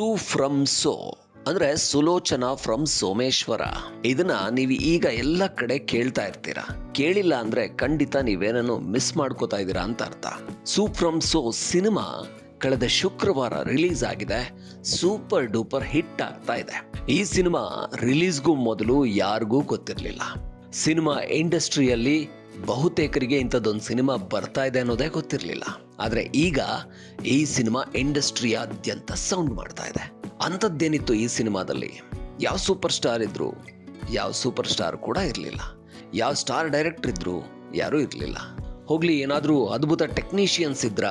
ಸು from so, ಅಂದ್ರೆ Sulochana from Someshwara. ಇದನ್ನ ನೀವು ಈಗ ಎಲ್ಲ ಕಡೆ ಕೇಳ್ತಾ ಇರ್ತೀರಾ. ಕೇಳಿಲ್ಲ ಅಂದ್ರೆ ಖಂಡಿತ ನೀವೇನನ್ನು ಮಿಸ್ ಮಾಡ್ಕೋತಾ ಇದ್ದೀರಾ ಅಂತ ಅರ್ಥ. ಸೂ ಫ್ರಮ್ ಸೋ ಸಿನಿಮಾ ಕಳೆದ ಶುಕ್ರವಾರ ರಿಲೀಸ್ ಆಗಿದೆ. ಸೂಪರ್ ಡೂಪರ್ ಹಿಟ್ ಆಗ್ತಾ ಇದೆ. ಈ ಸಿನಿಮಾ ರಿಲೀಸ್ಗೂ ಮೊದಲು ಯಾರಿಗೂ ಗೊತ್ತಿರಲಿಲ್ಲ. ಸಿನಿಮಾ ಇಂಡಸ್ಟ್ರಿಯಲ್ಲಿ ಬಹುತೇಕರಿಗೆ ಇಂಥದ್ದೊಂದು ಸಿನಿಮಾ ಬರ್ತಾ ಇದೆ ಅನ್ನೋದೇ ಗೊತ್ತಿರಲಿಲ್ಲ. ಆದರೆ ಈಗ ಈ ಸಿನಿಮಾ ಇಂಡಸ್ಟ್ರಿಯಾದ್ಯಂತ ಸೌಂಡ್ ಮಾಡ್ತಾ ಇದೆ. ಅಂಥದ್ದೇನಿತ್ತು ಈ ಸಿನಿಮಾದಲ್ಲಿ? ಯಾವ ಸೂಪರ್ ಸ್ಟಾರ್ ಇದ್ರು? ಯಾವ ಸೂಪರ್ ಸ್ಟಾರ್ ಕೂಡ ಇರಲಿಲ್ಲ. ಯಾವ ಸ್ಟಾರ್ ಡೈರೆಕ್ಟರ್ ಇದ್ರು? ಯಾರೂ ಇರಲಿಲ್ಲ. ಹೋಗ್ಲಿ, ಏನಾದರೂ ಅದ್ಭುತ ಟೆಕ್ನಿಷಿಯನ್ಸ್ ಇದ್ರಾ?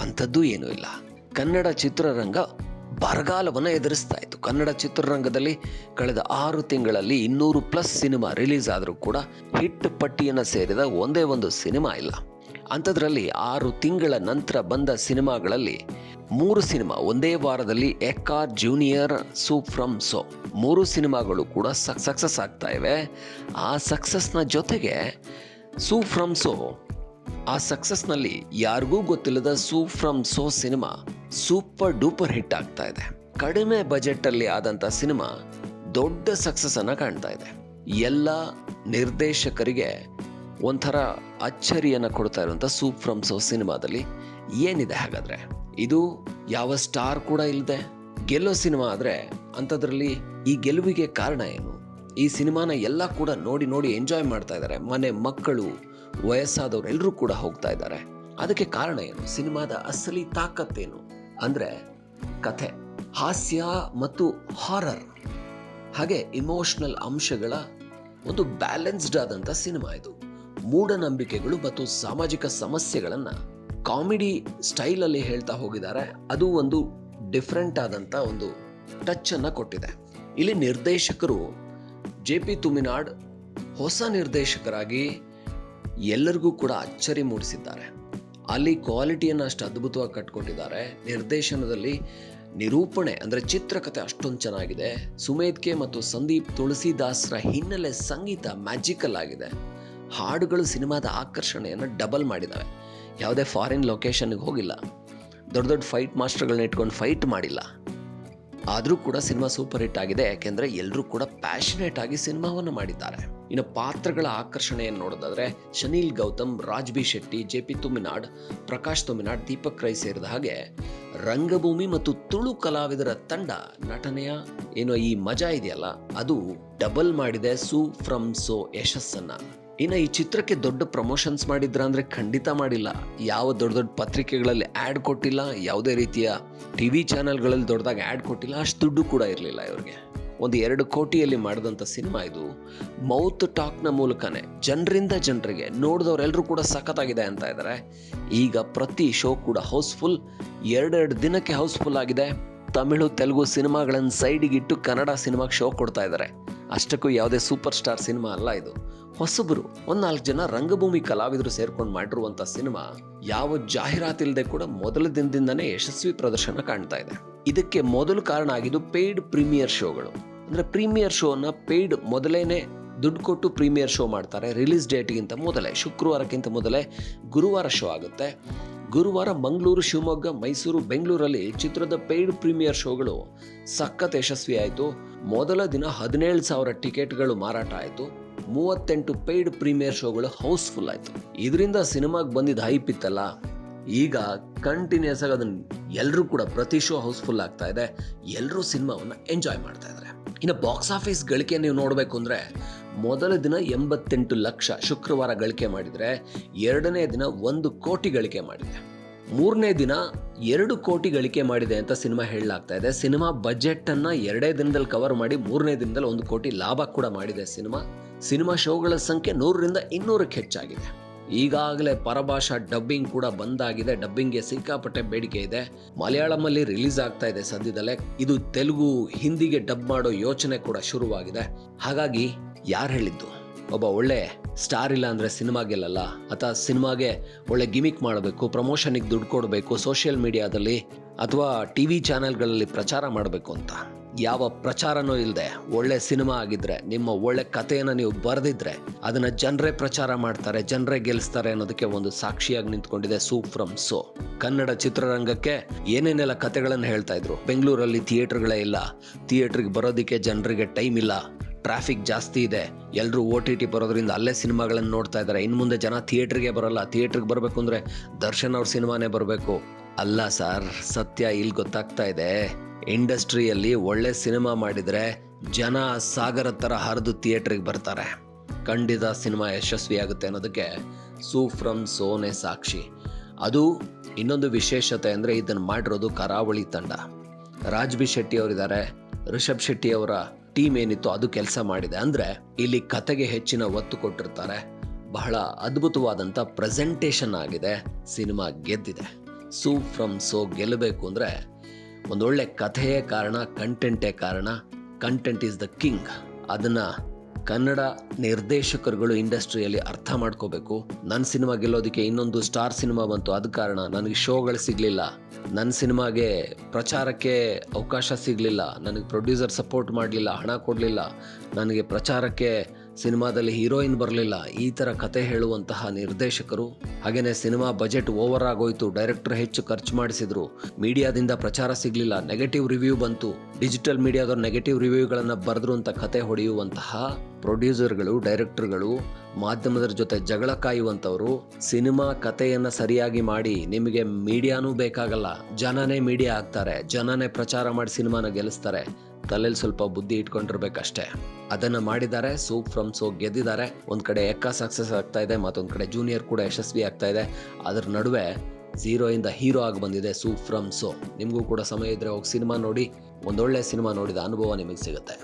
ಅಂಥದ್ದು ಏನೂ ಇಲ್ಲ. ಕನ್ನಡ ಚಿತ್ರರಂಗ ಬರಗಾಲವನ್ನು ಎದುರಿಸ್ತಾ ಇತ್ತು. ಕನ್ನಡ ಚಿತ್ರರಂಗದಲ್ಲಿ ಕಳೆದ ಆರು ತಿಂಗಳಲ್ಲಿ ಇನ್ನೂರು ಪ್ಲಸ್ ಸಿನಿಮಾ ರಿಲೀಸ್ ಆದರೂ ಕೂಡ ಹಿಟ್ ಪಟ್ಟಿಯನ್ನು ಸೇರಿದ ಒಂದೇ ಒಂದು ಸಿನಿಮಾ ಇಲ್ಲ. ಅಂಥದ್ರಲ್ಲಿ ಆರು ತಿಂಗಳ ನಂತರ ಬಂದ ಸಿನಿಮಾಗಳಲ್ಲಿ ಮೂರು ಸಿನಿಮಾ ಒಂದೇ ವಾರದಲ್ಲಿ ಎಕ್ಕಾರ್ ಜೂನಿಯರ್ ಸೂಪ್ ಫ್ರಮ್ ಸೋ. ಮೂರು ಸಿನಿಮಾಗಳು ಕೂಡ ಸಕ್ಸಸ್ ಆಗ್ತಾ ಇವೆ. ಆ ಸಕ್ಸಸ್ನ ಜೊತೆಗೆ ಸೂ ಫ್ರಮ್ ಸೋ, ಆ ಸಕ್ಸಸ್ನಲ್ಲಿ ಯಾರಿಗೂ ಗೊತ್ತಿಲ್ಲದ Su from So cinema super duper hit ಆಗ್ತಾ ಇದೆ. ಕಡಿಮೆ ಬಜೆಟ್ ಅಲ್ಲಿ ಆದಂತ ಸಿನಿಮಾ ದೊಡ್ಡ ಸಕ್ಸಸ್ ಅನ್ನು ಕಾಣ್ತಾ ಇದೆ. ಎಲ್ಲ ನಿರ್ದೇಶಕರಿಗೆ ಒಂಥರ ಅಚ್ಚರಿಯನ್ನು ಕೊಡ್ತಾ ಇರುವಂಥ ಸೂಪ್ ಫ್ರಮ್ ಸೋ ಸಿನಿಮಾದಲ್ಲಿ ಏನಿದೆ ಹಾಗಾದ್ರೆ? ಇದು ಯಾವ ಸ್ಟಾರ್ ಕೂಡ ಇಲ್ಲದೆ ಗೆಲ್ಲೋ ಸಿನಿಮಾ ಆದರೆ ಅಂಥದ್ರಲ್ಲಿ ಈ ಗೆಲುವಿಗೆ ಕಾರಣ ಏನು? ಈ ಸಿನಿಮಾನ ಎಲ್ಲ ಕೂಡ ನೋಡಿ ನೋಡಿ ಎಂಜಾಯ್ ಮಾಡ್ತಾ ಇದ್ದಾರೆ ಮನೆ ಮಕ್ಕಳು, ವಯಸ್ಸಾದವರು ಎಲ್ಲರೂ ಕೂಡ ಹೋಗ್ತಾ ಇದ್ದಾರೆ ಅದಕ್ಕೆ ಕಾರಣ ಏನು? ಸಿನಿಮಾದ ಅಸಲಿ ತಾಕತ್ತೇನು? ಅಂದರೆ ಕಥೆ, ಹಾಸ್ಯ ಮತ್ತು ಹಾರರ್ ಹಾಗೆ ಇಮೋಷ್ನಲ್ ಅಂಶಗಳ ಒಂದು ಬ್ಯಾಲೆನ್ಸ್ಡ್ ಆದಂಥ ಸಿನಿಮಾ ಇದು. ಮೂಢನಂಬಿಕೆಗಳು ಮತ್ತು ಸಾಮಾಜಿಕ ಸಮಸ್ಯೆಗಳನ್ನು ಕಾಮಿಡಿ ಸ್ಟೈಲ್ ಅಲ್ಲಿ ಹೇಳ್ತಾ ಹೋಗಿದ್ದಾರೆ. ಅದು ಒಂದು ಡಿಫ್ರೆಂಟ್ ಆದಂತ ಒಂದು ಟಚ್ ಅನ್ನ ಕೊಟ್ಟಿದೆ. ಇಲ್ಲಿ ನಿರ್ದೇಶಕರು ಜೆ ಪಿ ತುಮಿನಾಡ್ ಹೊಸ ನಿರ್ದೇಶಕರಾಗಿ ಎಲ್ಲರಿಗೂ ಕೂಡ ಅಚ್ಚರಿ ಮೂಡಿಸಿದ್ದಾರೆ. ಅಲ್ಲಿ ಕ್ವಾಲಿಟಿಯನ್ನು ಅಷ್ಟು ಅದ್ಭುತವಾಗಿ ಕಟ್ಕೊಟ್ಟಿದ್ದಾರೆ ನಿರ್ದೇಶನದಲ್ಲಿ ನಿರೂಪಣೆ ಅಂದರೆ ಚಿತ್ರಕಥೆ ಅಷ್ಟೊಂದು ಚೆನ್ನಾಗಿದೆ. ಸುಮೇಧ್ ಕೆ ಮತ್ತು ಸಂದೀಪ್ ತುಳಸಿದಾಸ್ರ ಹಿನ್ನೆಲೆ ಸಂಗೀತ ಮ್ಯಾಜಿಕಲ್ ಆಗಿದೆ. ಹಾಡುಗಳು ಸಿನಿಮಾದ ಆಕರ್ಷಣೆಯನ್ನು ಡಬಲ್ ಮಾಡಿದ್ದಾವೆ ಯಾವುದೇ ಫಾರಿನ್ ಲೊಕೇಶನ್ಗೆ ಹೋಗಿಲ್ಲ. ದೊಡ್ಡ ದೊಡ್ಡ ಫೈಟ್ ಮಾಸ್ಟರ್ಗಳನ್ನ ಇಟ್ಕೊಂಡು ಫೈಟ್ ಮಾಡಿಲ್ಲ. ಆದರೂ ಕೂಡ ಸಿನಿಮಾ ಸೂಪರ್ ಹಿಟ್ ಆಗಿದೆ. ಯಾಕೆಂದರೆ ಎಲ್ಲರೂ ಕೂಡ ಪ್ಯಾಷನೇಟ್ ಆಗಿ ಸಿನಿಮಾವನ್ನು ಮಾಡಿದ್ದಾರೆ. ಇನ್ನು ಪಾತ್ರಗಳ ಆಕರ್ಷಣೆಯನ್ನು ನೋಡೋದಾದರೆ Shaneel Gautham Raj B Shetty J P Tuminad Prakash Tuminad Deepak Rai ಸೇರಿದ ಹಾಗೆ ರಂಗಭೂಮಿ ಮತ್ತು ತುಳು ಕಲಾವಿದರ ತಂಡ ನಟನೆಯ ಏನೋ ಈ ಮಜಾ ಇದೆಯಲ್ಲ, ಅದು ಡಬಲ್ ಮಾಡಿದೆ ಸೂ ಫ್ರಮ್ ಸೋ ಯಶಸ್ಸನ್ನ. ಇನ್ನು ಈ ಚಿತ್ರಕ್ಕೆ ದೊಡ್ಡ ಪ್ರಮೋಷನ್ಸ್ ಮಾಡಿದ್ರ ಅಂದರೆ ಖಂಡಿತ ಮಾಡಿಲ್ಲ. ಯಾವ ದೊಡ್ಡ ದೊಡ್ಡ ಪತ್ರಿಕೆಗಳಲ್ಲಿ ಆ್ಯಡ್ ಕೊಟ್ಟಿಲ್ಲ, ಯಾವುದೇ ರೀತಿಯ ಟಿ ವಿ ಚಾನೆಲ್ಗಳಲ್ಲಿ ದೊಡ್ಡದಾಗಿ ಆ್ಯಡ್ ಕೊಟ್ಟಿಲ್ಲ, ಅಷ್ಟು ದುಡ್ಡು ಕೂಡ ಇರಲಿಲ್ಲ ಇವ್ರಿಗೆ. ಒಂದು ಎರಡು ಕೋಟಿಯಲ್ಲಿ ಮಾಡಿದಂಥ ಸಿನಿಮಾ ಇದು. ಮೌತ್ ಟಾಕ್ನ ಮೂಲಕನೇ ಜನರಿಂದ ಜನರಿಗೆ ನೋಡಿದವರೆಲ್ಲರೂ ಕೂಡ ಸಖತ್ತಾಗಿದೆ ಅಂತ ಇದ್ದಾರೆ ಈಗ ಪ್ರತಿ ಶೋ ಕೂಡ ಹೌಸ್ಫುಲ್ ಎರಡೆರಡು ದಿನಕ್ಕೆ ಹೌಸ್ಫುಲ್ ಆಗಿದೆ. ತಮಿಳು, ತೆಲುಗು ಸಿನಿಮಾಗಳನ್ನು ಸೈಡಿಗಿಟ್ಟು ಕನ್ನಡ ಸಿನಿಮಾಗೆ ಶೋ ಕೊಡ್ತಾ ಇದ್ದಾರೆ ಅಷ್ಟಕ್ಕೂ ಯಾವುದೇ ಸೂಪರ್ ಸ್ಟಾರ್ ಸಿನಿಮಾ ಅಲ್ಲ ಇದು. ಹೊಸಬರು ಒಂದ್ ನಾಲ್ಕು ಜನ ರಂಗಭೂಮಿ ಕಲಾವಿದರು ಸೇರ್ಕೊಂಡು ಮಾಡಿರುವಂತ ಸಿನಿಮಾ ಯಾವ ಜಾಹೀರಾತಿಲ್ಲದೆ ಕೂಡ ಮೊದಲ ದಿನದಿಂದನೇ ಯಶಸ್ವಿ ಪ್ರದರ್ಶನ ಕಾಣ್ತಾ ಇದೆ. ಇದಕ್ಕೆ ಮೊದಲು ಕಾರಣ ಆಗಿದ್ದು ಪೇಯ್ಡ್ ಪ್ರೀಮಿಯರ್ ಶೋಗಳು ಅಂದ್ರೆ ಪ್ರೀಮಿಯರ್ ಶೋನ ಪೇಯ್ಡ್ ಮೊದಲೇನೆ ದುಡ್ಡು ಕೊಟ್ಟು ಪ್ರೀಮಿಯರ್ ಶೋ ಮಾಡ್ತಾರೆ. ರಿಲೀಸ್ ಡೇಟ್ಗಿಂತ ಮೊದಲೇ, ಶುಕ್ರವಾರಕ್ಕಿಂತ ಮೊದಲೇ ಗುರುವಾರ ಶೋ ಆಗುತ್ತೆ. ಗುರುವಾರ ಮಂಗಳೂರು, ಶಿವಮೊಗ್ಗ, ಮೈಸೂರು, ಬೆಂಗಳೂರಲ್ಲಿ ಚಿತ್ರದ ಪೇಯ್ಡ್ ಪ್ರೀಮಿಯರ್ ಶೋಗಳು ಸಖತ್ ಯಶಸ್ವಿ ಆಯಿತು ಮೊದಲ ದಿನ ಹದಿನೇಳು ಸಾವಿರ ಟಿಕೆಟ್ಗಳು ಮಾರಾಟ ಆಯಿತು. ಮೂವತ್ತೆಂಟು ಪೇಯ್ಡ್ ಪ್ರೀಮಿಯರ್ ಶೋಗಳು ಹೌಸ್ಫುಲ್ ಆಯಿತು. ಇದರಿಂದ ಸಿನಿಮಾಗೆ ಬಂದಿದ್ದ ಹೈಪ್ ಇತ್ತಲ್ಲ? ಈಗ ಕಂಟಿನ್ಯೂಸ್ ಆಗಿ ಅದನ್ನ ಎಲ್ಲರೂ ಕೂಡ ಪ್ರತಿ ಶೋ ಹೌಸ್ಫುಲ್ ಆಗ್ತಾ ಇದೆ. ಎಲ್ಲರೂ ಸಿನಿಮಾವನ್ನು ಎಂಜಾಯ್ ಮಾಡ್ತಾ ಇದ್ದಾರೆ ಇನ್ನು ಬಾಕ್ಸ್ ಆಫೀಸ್ ಗಳಿಕೆ ನೀವು ನೋಡಬೇಕು ಅಂದ್ರೆ ಮೊದಲ ದಿನ ಎಂಬತ್ತೆಂಟು ಲಕ್ಷ ಶುಕ್ರವಾರ ಗಳಿಕೆ ಮಾಡಿದ್ರೆ ಎರಡನೇ ದಿನ ಒಂದು ಕೋಟಿ ಗಳಿಕೆ ಮಾಡಿದೆ. ಮೂರನೇ ದಿನ ಎರಡು ಕೋಟಿ ಗಳಿಕೆ ಮಾಡಿದೆ ಅಂತ ಸಿನಿಮಾ ಹೇಳಲಾಗ್ತಾ ಇದೆ. ಸಿನಿಮಾ ಬಜೆಟ್ ಅನ್ನ ಎರಡೇ ದಿನದಲ್ಲಿ ಕವರ್ ಮಾಡಿ ಮೂರನೇ ದಿನದಲ್ಲಿ ಒಂದು ಕೋಟಿ ಲಾಭ ಕೂಡ ಮಾಡಿದೆ ಸಿನಿಮಾ. ಸಿನಿಮಾ ಶೋಗಳ ಸಂಖ್ಯೆ ನೂರರಿಂದ ಇನ್ನೂರಕ್ಕೆ ಹೆಚ್ಚಾಗಿದೆ. ಈಗಾಗಲೇ ಪರಭಾಷಾ ಡಬ್ಬಿಂಗ್ ಕೂಡ ಬಂದಾಗಿದೆ. ಡಬ್ಬಿಂಗ್ಗೆ ಸಿಕ್ಕಾಪಟ್ಟೆ ಬೇಡಿಕೆ ಇದೆ. ಮಲಯಾಳಮಲ್ಲಿ ರಿಲೀಸ್ ಆಗ್ತಾ ಇದೆ ಸದ್ಯದಲ್ಲೇ ಇದು ತೆಲುಗು, ಹಿಂದಿಗೆ ಡಬ್ ಮಾಡೋ ಯೋಚನೆ ಕೂಡ ಶುರುವಾಗಿದೆ. ಹಾಗಾಗಿ ಯಾರು ಹೇಳಿದ್ದು? ಒಬ್ಬ ಒಳ್ಳೆ ಸ್ಟಾರ್ ಇಲ್ಲ ಅಂದರೆ ಸಿನಿಮಾ ಗೆಲ್ಲಲ್ಲ. ಅಥವಾ ಸಿನಿಮಾಗೆ ಒಳ್ಳೆ ಗಿಮಿಕ್ ಮಾಡಬೇಕು ಪ್ರಮೋಷನಿಗೆ ದುಡ್ಡು ಕೊಡಬೇಕು, ಸೋಷಿಯಲ್ ಮೀಡಿಯಾದಲ್ಲಿ ಅಥವಾ ಟಿ ವಿ ಚಾನೆಲ್ಗಳಲ್ಲಿ ಪ್ರಚಾರ ಮಾಡಬೇಕು ಅಂತ. ಯಾವ ಪ್ರಚಾರನೂ ಇಲ್ಲದೆ ಒಳ್ಳೆ ಸಿನಿಮಾ ಆಗಿದ್ರೆ, ನಿಮ್ಮ ಒಳ್ಳೆ ಕಥೆಯನ್ನು ನೀವು ಬರೆದಿದ್ರೆ ಅದನ್ನು ಜನರೇ ಪ್ರಚಾರ ಮಾಡ್ತಾರೆ, ಜನರೇ ಗೆಲ್ಲಿಸ್ತಾರೆ ಅನ್ನೋದಕ್ಕೆ ಒಂದು ಸಾಕ್ಷಿಯಾಗಿ ನಿಂತ್ಕೊಂಡಿದೆ ಸೂಪ್ ಫ್ರಮ್ ಸೋ. ಕನ್ನಡ ಚಿತ್ರರಂಗಕ್ಕೆ ಏನೇನೆಲ್ಲ ಕಥೆಗಳನ್ನು ಹೇಳ್ತಾ ಇದ್ರು? ಬೆಂಗಳೂರಲ್ಲಿ ಥಿಯೇಟರ್ಗಳೇ ಇಲ್ಲ. ಥಿಯೇಟ್ರಿಗೆ ಬರೋದಕ್ಕೆ ಜನರಿಗೆ ಟೈಮ್ ಇಲ್ಲ. ಟ್ರಾಫಿಕ್ ಜಾಸ್ತಿ ಇದೆ. ಎಲ್ಲರೂ ಓ ಟಿ ಟಿ ಬರೋದ್ರಿಂದ ಅಲ್ಲೇ ಸಿನಿಮಾಗಳನ್ನು ನೋಡ್ತಾ ಇದ್ದಾರೆ ಇನ್ನು ಮುಂದೆ ಜನ ಥಿಯೇಟ್ರಿಗೆ ಬರಲ್ಲ. ಥಿಯೇಟ್ರಿಗೆ ಬರಬೇಕು ಅಂದರೆ ದರ್ಶನ್ ಅವ್ರ ಸಿನಿಮಾನೇ ಬರಬೇಕು. ಅಲ್ಲ ಸರ್, ಸತ್ಯ ಇಲ್ಲಿ ಗೊತ್ತಾಗ್ತಾ ಇದೆ. ಇಂಡಸ್ಟ್ರಿಯಲ್ಲಿ ಒಳ್ಳೆ ಸಿನಿಮಾ ಮಾಡಿದರೆ ಜನ ಸಾಗರ ಥರ ಹರಿದು ಥಿಯೇಟ್ರಿಗೆ ಬರ್ತಾರೆ. ಖಂಡಿತ ಸಿನಿಮಾ ಯಶಸ್ವಿ ಆಗುತ್ತೆ ಅನ್ನೋದಕ್ಕೆ ಸೂ ಫ್ರಮ್ ಸೋನೆ ಸಾಕ್ಷಿ. ಅದು ಇನ್ನೊಂದು ವಿಶೇಷತೆ ಅಂದರೆ ಇದನ್ನು ಮಾಡಿರೋದು ಕರಾವಳಿ ತಂಡ. ರಾಜ್ಬಿ ಶೆಟ್ಟಿ ಅವರಿದ್ದಾರೆ, ರಿಷಬ್ ಶೆಟ್ಟಿ ಅವರ ಟೀಮ್ ಏನಿತ್ತು ಅದು ಕೆಲಸ ಮಾಡಿದೆ. ಅಂದರೆ ಇಲ್ಲಿ ಕತೆಗೆ ಹೆಚ್ಚಿನ ಒತ್ತು ಕೊಟ್ಟಿರ್ತಾರೆ. ಬಹಳ ಅದ್ಭುತವಾದಂಥ ಪ್ರೆಸೆಂಟೇಷನ್ ಆಗಿದೆ, ಸಿನಿಮಾ ಗೆದ್ದಿದೆ. ಸೂ ಫ್ರಮ್ ಸೋ ಗೆಲ್ಲಬೇಕು ಅಂದ್ರೆ ಒಂದೊಳ್ಳೆ ಕಥೆಯೇ ಕಾರಣ ಕಂಟೆಂಟೇ ಕಾರಣ ಕಂಟೆಂಟ್ ಈಸ್ ದ ಕಿಂಗ್ ಅದನ್ನ ಕನ್ನಡ ನಿರ್ದೇಶಕರುಗಳು ಇಂಡಸ್ಟ್ರಿಯಲ್ಲಿ ಅರ್ಥ ಮಾಡ್ಕೋಬೇಕು. ನನ್ನ ಸಿನಿಮಾ ಗೆಲ್ಲೋದಕ್ಕೆ ಇನ್ನೊಂದು ಸ್ಟಾರ್ ಸಿನಿಮಾ ಬಂತು, ಅದ ಕಾರಣ ನನಗೆ ಶೋಗಳು ಸಿಗಲಿಲ್ಲ. ನನ್ನ ಸಿನಿಮಾಗೆ ಪ್ರಚಾರಕ್ಕೆ ಅವಕಾಶ ಸಿಗಲಿಲ್ಲ. ನನಗೆ ಪ್ರೊಡ್ಯೂಸರ್ ಸಪೋರ್ಟ್ ಮಾಡಲಿಲ್ಲ, ಹಣ ಕೊಡಲಿಲ್ಲ. ನನಗೆ ಪ್ರಚಾರಕ್ಕೆ ಸಿನಿಮಾದಲ್ಲಿ ಹೀರೋಯಿನ್ ಬರಲಿಲ್ಲ, ಈ ಥರ ಕತೆ ಹೇಳುವಂತಹ ನಿರ್ದೇಶಕರು. ಹಾಗೆಯೇ ಸಿನಿಮಾ ಬಜೆಟ್ ಓವರ್ ಆಗೋಯ್ತು, ಡೈರೆಕ್ಟರ್ ಹೆಚ್ಚು ಖರ್ಚು ಮಾಡಿಸಿದ್ರು. ಮೀಡಿಯಾದಿಂದ ಪ್ರಚಾರ ಸಿಗಲಿಲ್ಲ, ನೆಗೆಟಿವ್ ರಿವ್ಯೂ ಬಂತು. ಡಿಜಿಟಲ್ ಮೀಡಿಯಾದವ್ರು ನೆಗೆಟಿವ್ ರಿವ್ಯೂಗಳನ್ನು ಬರೆದ್ರು ಅಂತ ಕತೆ ಹೊಡೆಯುವಂತಹ ಪ್ರೊಡ್ಯೂಸರ್ಗಳು, ಡೈರೆಕ್ಟರ್ಗಳು ಮಾಧ್ಯಮದರ ಜೊತೆ ಜಗಳ ಕಾಯುವಂಥವ್ರು, ಸಿನಿಮಾ ಕಥೆಯನ್ನು ಸರಿಯಾಗಿ ಮಾಡಿ, ನಿಮಗೆ ಮೀಡಿಯಾನೂ ಬೇಕಾಗಲ್ಲ. ಜನನೇ ಮೀಡಿಯಾ ಆಗ್ತಾರೆ, ಜನನೇ ಪ್ರಚಾರ ಮಾಡಿ ಸಿನಿಮಾನ ಗೆಲ್ಲಿಸ್ತಾರೆ. ತಲೆಯಲ್ಲಿ ಸ್ವಲ್ಪ ಬುದ್ಧಿ ಇಟ್ಕೊಂಡಿರ್ಬೇಕಷ್ಟೇ. ಅದನ್ನ ಮಾಡಿದ್ದಾರೆ, ಸೂಪ್ ಫ್ರಮ್ ಸೋ ಗೆದ್ದಿದ್ದಾರೆ. ಒಂದ್ ಕಡೆ ಎಕ್ಕ ಸಕ್ಸಸ್ ಆಗ್ತಾ ಇದೆ, ಮತ್ತೊಂದ್ ಕಡೆ ಜೂನಿಯರ್ ಕೂಡ ಯಶಸ್ವಿ ಆಗ್ತಾ ಇದೆ. ಅದ್ರ ನಡುವೆ ಝೀರೋ ಇಂದ ಹೀರೋ ಆಗಿ ಬಂದಿದೆ ಸೂಪ್ ಫ್ರಮ್ ಸೋ ನಿಮಗೂ ಕೂಡ ಸಮಯ ಇದ್ರೆ ಹೋಗಿ ಸಿನಿಮಾ ನೋಡಿ, ಒಂದೊಳ್ಳೆ ಸಿನಿಮಾ ನೋಡಿದ ಅನುಭವ ನಿಮಗೆ ಸಿಗುತ್ತೆ.